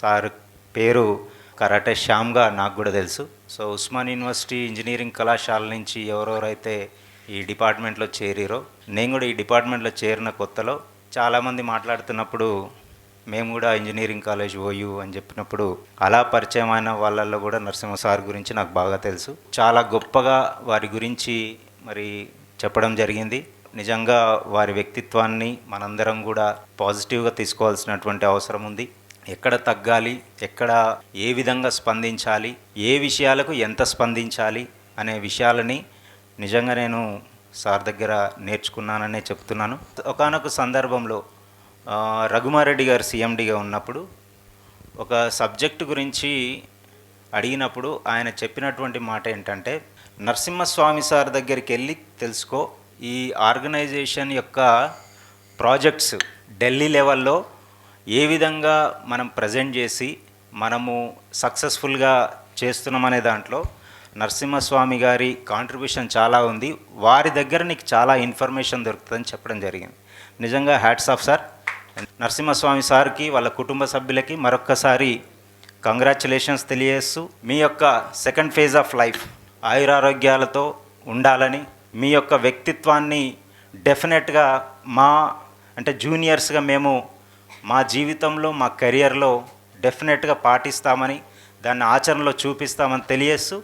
Sir పేరు karate శ్యామ్గా నాకు కూడా తెలుసు. సో ఉస్మాన్ యూనివర్సిటీ ఇంజనీరింగ్ కళాశాల నుంచి ఎవరెవరైతే ఈ డిపార్ట్మెంట్లో చేరిరో నేను కూడా ఈ డిపార్ట్మెంట్లో చేరిన కొత్తలో చాలామంది మాట్లాడుతున్నప్పుడు మేము కూడా ఇంజనీరింగ్ కాలేజ్ ఓయు అని చెప్పినప్పుడు అలా పరిచయమైన వాళ్ళల్లో కూడా నరసింహ సార్ గురించి నాకు బాగా తెలుసు. చాలా గొప్పగా వారి గురించి మరి చెప్పడం జరిగింది. నిజంగా వారి వ్యక్తిత్వాన్ని మనందరం కూడా పాజిటివ్గా తీసుకోవాల్సినటువంటి అవసరం ఉంది. ఎక్కడ తగ్గాలి ఎక్కడ ఏ విధంగా స్పందించాలి ఏ విషయాలకు ఎంత స్పందించాలి అనే విషయాలని నిజంగా నేను సార్ దగ్గర నేర్చుకున్నాననే చెప్తున్నాను. ఒకనొక సందర్భంలో రఘుమారెడ్డి గారు సీఎండిగా ఉన్నప్పుడు ఒక సబ్జెక్టు గురించి అడిగినప్పుడు ఆయన చెప్పినటువంటి మాట ఏంటంటే నరసింహస్వామి సార్ దగ్గరికి వెళ్ళి తెలుసుకో ఈ ఆర్గనైజేషన్ యొక్క ప్రాజెక్ట్స్ ఢిల్లీ లెవెల్లో ఏ విధంగా మనం ప్రజెంట్ చేసి మనము సక్సెస్ఫుల్గా చేస్తున్నామనే దాంట్లో నరసింహస్వామి గారి కాంట్రిబ్యూషన్ చాలా ఉంది. వారి దగ్గర నీకు చాలా ఇన్ఫర్మేషన్ దొరుకుతుందని చెప్పడం జరిగింది. నిజంగా హ్యాట్స్ ఆఫ్ సార్ నరసింహస్వామి సార్కి వాళ్ళ కుటుంబ సభ్యులకి మరొక్కసారి కంగ్రాచులేషన్స్ తెలియజేస్తూ మీ యొక్క సెకండ్ ఫేజ్ ఆఫ్ లైఫ్ ఆయురారోగ్యాలతో ఉండాలని మీ యొక్క వ్యక్తిత్వాన్ని డెఫినెట్గా మా అంటే జూనియర్స్గా మేము మా జీవితంలో మా కెరియర్లో డెఫినెట్గా పాటిస్తామని దాన్ని ఆచరణలో చూపిస్తామని తెలియజేస్తూ